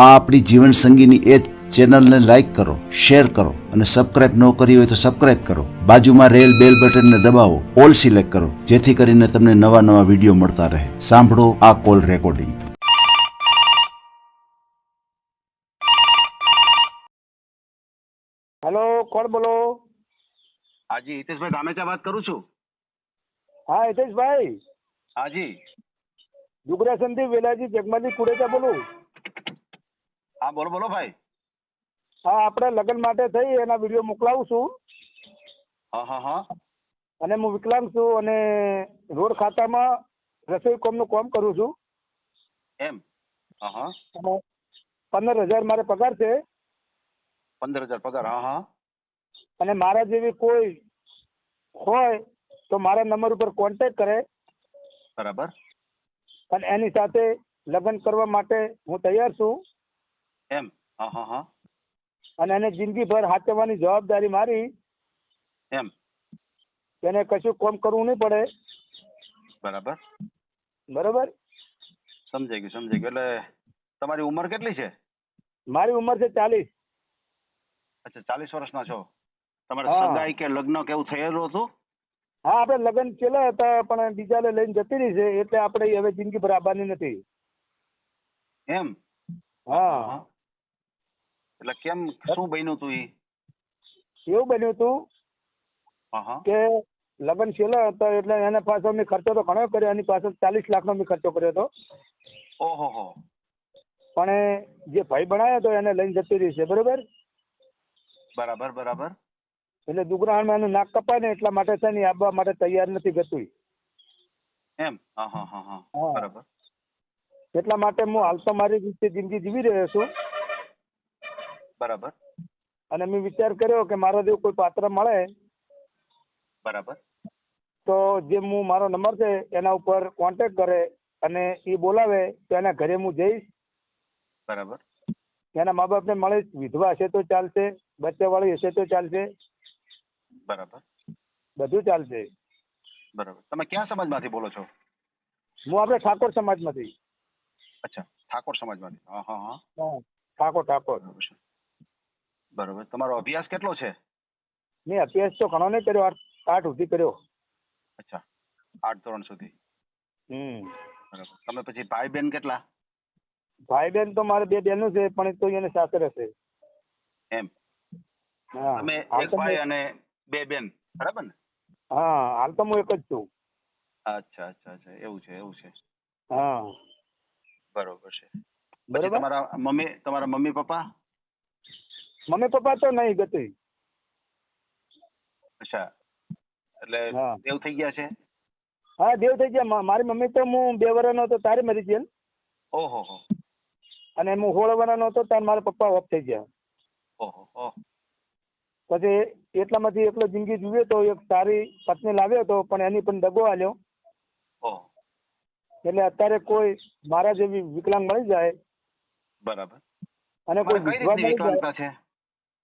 આ આપણી જીવન સંગીની એ ચેનલને લાઈક કરો શેર કરો અને સબસ્ક્રાઇબ ન કરી હોય તો સબસ્ક્રાઇબ કરો. બાજુમાં રેલ બેલ બટનને દબાવો ઓલ સિલેક્ટ કરો જેથી કરીને તમને નવા નવા વીડિયો મળતા રહે. સાંભળો આ કોલ રેકોર્ડિંગ હેલો કોણ બોલો? હાજી હિતેશભાઈ ધામેચા વાત કરું છું. હા હિતેશભાઈ. હાજી. ડુગરા વેલાજી જગમાજી કુડેચા બોલું. હા બોલો બોલો ભાઈ. હા આપણે લગ્ન માટે થઈ એના વીડિયો મોકલાવું છું. હા હા હા. અને હું વિકલાંગ છું અને રોડ ખાતામાં રસોઈ કોમનું કામ કરું છું. એમ? હા હા. પંદર હજાર મારે પગાર છે. પંદર હજાર પગાર હા હા. અને મારા જેવી કોઈ હોય તો મારા નંબર ઉપર કોન્ટેક્ટ કરે. બરાબર. અને એની સાથે લગ્ન કરવા માટે હું તૈયાર છું. એમ? હા હા હા. અને એને જિંદગીભર હાચવવાની જવાબદારી મારી. એમ? એને કશું કોમ કરવું નહીં પડે. બરાબર. બરાબર? સમજાઈ ગયું સમજાઈ ગયું. એટલે તમારી ઉંમર કેટલી છે? મારી ઉંમર છે ચાલીસ. અચ્છા ચાલીસ વર્ષના છો. તમારે સગાઈ કે લગ્ન કેવું થયેલું હતું? હા આપણે લગ્ન પેલા હતા પણ બીજાને લઈને જતી રહી છે એટલે આપણે હવે જિંદગી ભર આવવાની નથી. એમ? હા હા. એટલે કેમ શું બન્યું તું ઈ? એવું બન્યું હા કે લગ્ન છેલ્લા હતા એટલે એના પાછળ મેં ખર્ચો તો ઘણો કર્યો એની પાછળ ચાલીસ લાખનો મેં ખર્ચો કર્યો હતો. ઓહો હો પણ જે ભાઈ બનાવ્યો હતો એને લઈને જતી રહી છે બરોબર? બરાબર બરાબર. એટલે દુગરાહાણમાં એનું નાક કપાય ને એટલા માટે છે ને આવવા માટે તૈયાર નથી ગતું એમ? હા હા હા હા હા. બરાબર. એટલા માટે હું હાલ તો મારી રીતે જિંદગી જીવી રહ્યો છું. બરાબર. અને મેં વિચાર કર્યો કે મારા જેવું કોઈ પાત્ર મળે બરાબર. તો જે હું મારો નંબર છે એના ઉપર કોન્ટેક્ટ કરે અને એ બોલાવે તો એના ઘરે હું જઈશ. બરાબર. એના મા બાપને મળીશ. વિધવા હશે તો ચાલશે બચ્ચાવાળી હશે તો ચાલશે. બરાબર. બધું ચાલશે. બરાબર. તમે ક્યાં સમાજમાંથી બોલો છો? હું આપણે ઠાકોર સમાજમાંથી. અચ્છા ઠાકોર સમાજમાંથી. હા હા હા. હા, ઠાકોર ઠાકોર. બરાબર. તમારો અભ્યાસ કેટલો છે? મેં અભ્યાસ તો ઘણો નહીં કર્યો આઠ સુધી કર્યો. અચ્છા. આઠ ધોરણ સુધી. હમ. બરાબર. તમે પછી ભાઈ બેન કેટલા? ભાઈ બેન તો મારે બે બહેનો છે પણ તો એને સાસરે છે એમ. તમે એક ભાઈ અને બે બેન બરાબર ને? હા હાલ તો હું એક જ છું. અચ્છા અચ્છા અચ્છા. એવું છે એવું છે. હા. બરોબર છે. બરાબર? તમારા મમ્મી તમારા મમ્મી પપ્પા મમ્મી પપ્પા તો નહીં ગતી. અચ્છા. એટલે દેવ થઈ ગયા છે? હા દેવ થઈ ગયા. મારી મમ્મી તો હું બે વર્ષનો હતો તારે મરી ગયા ઓહો હો. અને હું સોળ વર્ષનો હતો ત્યારે મારા પપ્પા ઓફ થઈ ગયા. ઓહો પછી એટલામાંથી એકલો જિંદગી જીવ્યો તો એક સારી પત્ની લાવ્યો હતો પણ એની પણ દગો આલ્યો ઓહ. એટલે અત્યારે કોઈ મારા જેવી વિકલાંગ મળી જાય. બરાબર. અને કોઈ વિધવા મળી જાય.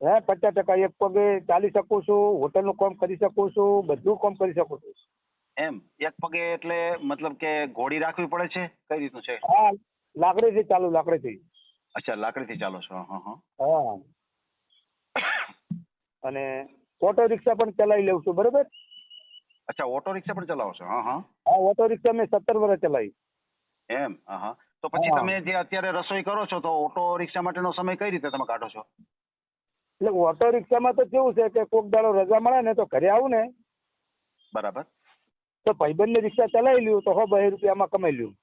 હે પચાસ ટકા એક પગે ચાલી શકું છું હોટલનું કામ કરી શકું છું બધું કામ કરી શકું છું. એમ? એક પગે એટલે મતલબ કે ઘોડી રાખવી પડે છે? કઈ રીતનું છે? હા લાકડીથી ચાલુ લાકડીથી. અચ્છા લાકડીથી ચાલો છો. હા હા. હા. અને ઓટો રિક્ષા પણ ચલાવી લઉં છું બરોબર? અચ્છા ઓટો રિક્ષા પણ ચલાવો છો? હા હા. હા ઓટો રિક્ષા મેં સત્તર વર્ષ ચલાવી. એમ? હા હા. તો પછી તમે જે અત્યારે રસોઈ કરો છો તો ઓટો રિક્ષા માટેનો સમય કઈ રીતે તમે કાઢો છો? એટલે ઓટો રિક્ષામાં તો કેવું છે કે કોક દાડો રજા મળે ને તો ઘરે આવું ને. બરાબર. તો ભાઈબંધની રિક્ષા ચલાવી લ્યું તો હો બે રૂપિયામાં કમાઈ લ્યું.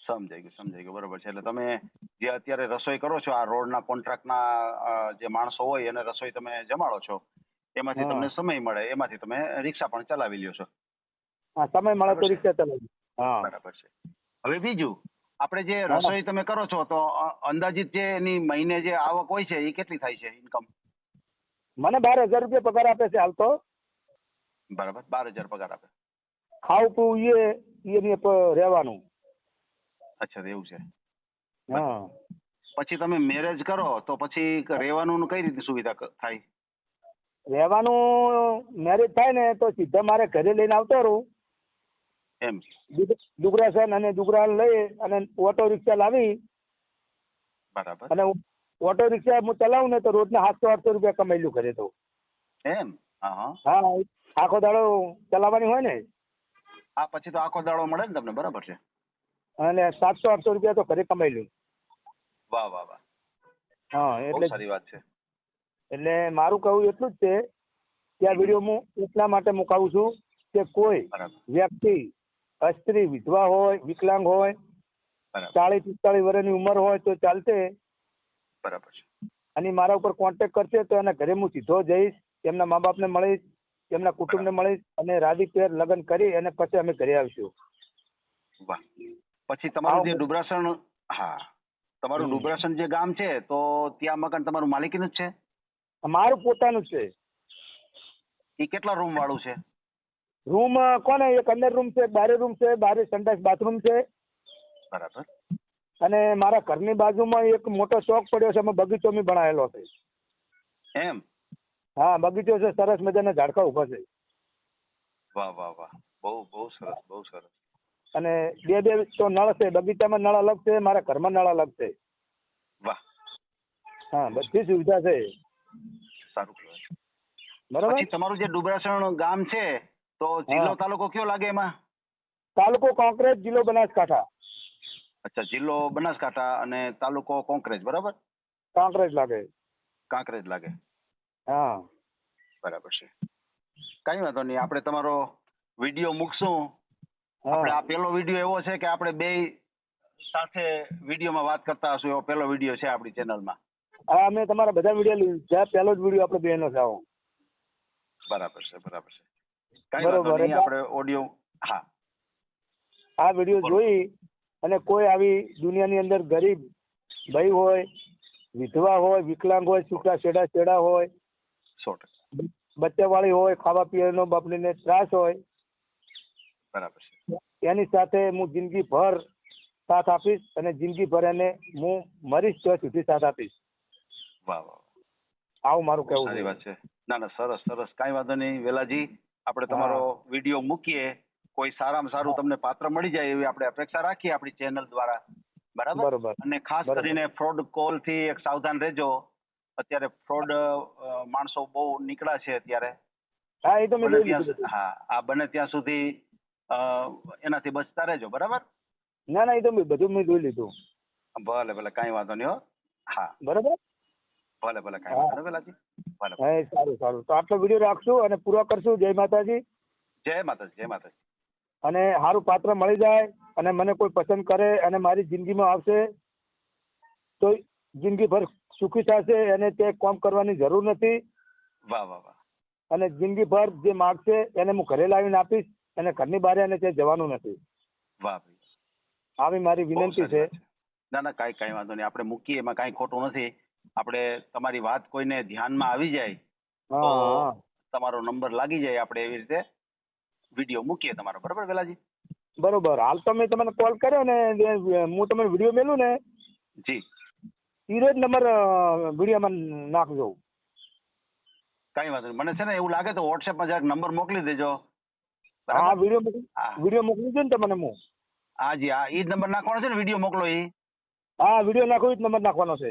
સમજાઈ ગયું સમજાઈ ગયું. બરોબર છે. એટલે તમે જે અત્યારે રસોઈ કરો છો આ રોડના કોન્ટ્રાક્ટના જે માણસો હોય એને રસોઈ તમે જમાડો છો એમાંથી તમને સમય મળે એમાંથી તમે રિક્ષા પણ ચલાવી લ્યો છો. હા સમય મળે તો રિક્ષા ચલાવી હા. બરાબર છે. હવે બીજું આપણે જે રસોઈ તમે કરો છો તો અંદાજિત જે એની મહિને જે આવક હોય છે એ કેટલી થાય છે ઇન્કમ મને બાર હજાર રૂપિયા પગાર આપે છે હાલ તો. બરાબર બાર હજાર પગાર આપે. ખાવું પીવું એ એની રહેવાનું. અચ્છા એવું છે. હા. પછી તમે મેરેજ કરો તો પછી રહેવાનું કઈ રીતની સુવિધા થાય? રહેવાનું મેરેજ થાય ને તો સીધા મારે ઘરે લઈને આવતો રહું. એમ. દુગ- દુગરાસન અને દુગરા લઈ અને ઓટો રિક્ષા લાવી. બરાબર. અને ઓટો રિક્ષા હું ચલાવું ને તો રોજના સાતસો આઠસો રૂપિયા કમાઈ લઉં ઘરે તો. એમ? હા આખો દાડો ચલાવવાની હોય ને? હા પછી તો આખો દાડો મળે ને તમને બરાબર છે. અને સાતસો આઠસો રૂપિયા તો ઘરે કમાઈ લઉં વાહ વાહ વાહ. હા એટલે સારી વાત છે. એટલે મારું કહેવું એટલું જ છે કે આ વીડિયો હું એટલા માટે મુકાવું છું કે કોઈ વ્યક્તિ સ્ત્રી વિધવા હોય વિકલાંગ હોય ચાલીસ પિસ્તાળીસ વર્ષની ઉંમર હોય તો ચાલશે. બરાબર છે. અને મારા ઉપર કોન્ટેક્ટ કરશે તો એના ઘરે હું સીધો જઈશ એમના મા બાપને મળીશ એમના કુટુંબને મળીશ અને રાજીપેર લગ્ન કરી અને પછી અમે ઘરે આવીશું. પછી તમારું જે. ડુબરાસણ હા. તમારું. ડુબરાસણ જે ગામ છે તો ત્યાં મકાન તમારું માલિકીનું જ છે? મારું પોતાનું છે. એ કેટલા રૂમ વાળું છે? રૂમ કોને એક અંદર રૂમ છે બારે રૂમ છે બારે સંડાસ બાથરૂમ છે. બરાબર. અને મારા ઘરની બાજુમાં એક મોટો શોખ પડ્યો છે એમાં બગીચો મેં ભણાયેલો છે. એમ? હા બગીચો છે સરસ મજાના ઝાડકા ઊભા છે. વાહ વાહ વાહ. બહુ બહુ સરસ બહુ સરસ. અને બે બે તો નળ છે બગીચામાં નળ અલગ છે મારા ઘરમાં નળ અલગ છે. વાહ. હા બધી સુવિધા છે. સારું બરાબર? તમારું જે ડુબરાસણ ગામ છે તો જિલ્લો તાલુકો કયો લાગે એમાં? તાલુકો કોંકરેજ જિલ્લો બનાસકાંઠા. અચ્છા જિલ્લો બનાસકાંઠા અને તાલુકો કોંકરેજ બરાબર? કોંકરેજ લાગે. કાંકરેજ લાગે. હા. બરાબર છે. કઈ વાંધો નહીં આપણે તમારો વીડિયો મૂકશું. આપણે આ પેલો વીડિયો એવો છે કે આપણે બે સાથે વિડીયોમાં વાત કરતા હશું એવો પેલો વીડિયો છે આપણી ચેનલમાં. હા અમે તમારા બધા વીડિયો જ્યાં પહેલો જ વીડિયો આપણે બેનો છે આવો. બરાબર છે બરાબર છે. બરોબર, આપણે ઓડિયો હા. આ વીડિયો જોઈ અને કોઈ આવી દુનિયાની અંદર ગરીબ ભાઈ હોય વિધવા હોય વિકલાંગ હોય છૂટા છેડા છેડા હોય બચ્ચાવાળી હોય ખાવા પીવાનો બાપડીને ત્રાસ હોય બરાબર છે. એની સાથે હું જિંદગી ભર સાથ આપીશ અને જિંદગી ભર એને હું મરીશ ત્યાં સુધી સાથ આપીશ. વાહ વાહ આવું મારું કેવું કહેવું સારી છે. વાત છે. ના ના સરસ સરસ. કાંઈ વાંધો નહીં વેલાજી. આપણે તમારો વીડિયો મૂકીએ કોઈ સારામાં સારું તમને પાત્ર મળી જાય એવી આપણે અપેક્ષા રાખીએ આપણી ચેનલ દ્વારા. બરાબર? અને ખાસ કરીને ફ્રોડ કોલથી એક સાવધાન રહેજો. અત્યારે ફ્રોડ માણસો બહુ નીકળ્યા છે અત્યારે. હા એ તો મેં. હા આ બને ત્યાં સુધી એનાથી બચતા રહેજો. બરાબર? ના ના એ તો બધું મેં જોઈ લીધું. ભલે ભલે કાંઈ વાંધો નહીં હો. હા. બરાબર? ભલે ભલે કાંઈ વાંધો નહીં વેલાજી. ભલે ભલે. એ સારું સારું. તો આટલો વીડિયો રાખશું અને પૂરો કરશું. જય માતાજી. જય માતાજી જય માતાજી. અને સારું પાત્ર મળી જાય અને મને કોઈ પસંદ કરે અને મારી જિંદગીમાં આવશે તો જિંદગીભર સુખી થશે અને તે કામ કરવાની જરૂર નથી. વાહ વાહ વાહ. અને જિંદગીભર જે માગશે એને હું ઘરે લાવીને આપીશ અને ઘરની બહાર એને ત્યાં જવાનું નથી. વાહ ભાઈ. આવી મારી બહુ વિનંતી છે વાત છે. ના ના કાંઈ કાંઈ વાંધો નહીં. આપણે મૂકીએ એમાં કાંઈ ખોટું નથી. આપણે તમારી વાત કોઈને ધ્યાનમાં આવી જાય તમારો નંબર લાગી જાય આપણે એવી રીતે વીડિયો મૂકીએ તમારો. બરાબર વેલાજી બરોબર. હાલ તો મેં તમને કોલ કર્યો ને હું તમને વીડિયો મેલું ને જી. ઈરો જ નંબર વિડીયોમાં નાખજો. કઈ વાંધો નહીં. મને છે ને એવું લાગે તો વોટ્સએપમાં જરાક નંબર મોકલી દેજો. હા વીડિયો હા. વીડિયો મોકલી દો ને તમને હું. હા જી હા. એ જ નંબર નાખવાનો છે ને વીડિયો મોકલો એ હા વીડિયો નાખો એ જ નંબર નાખવાનો છે.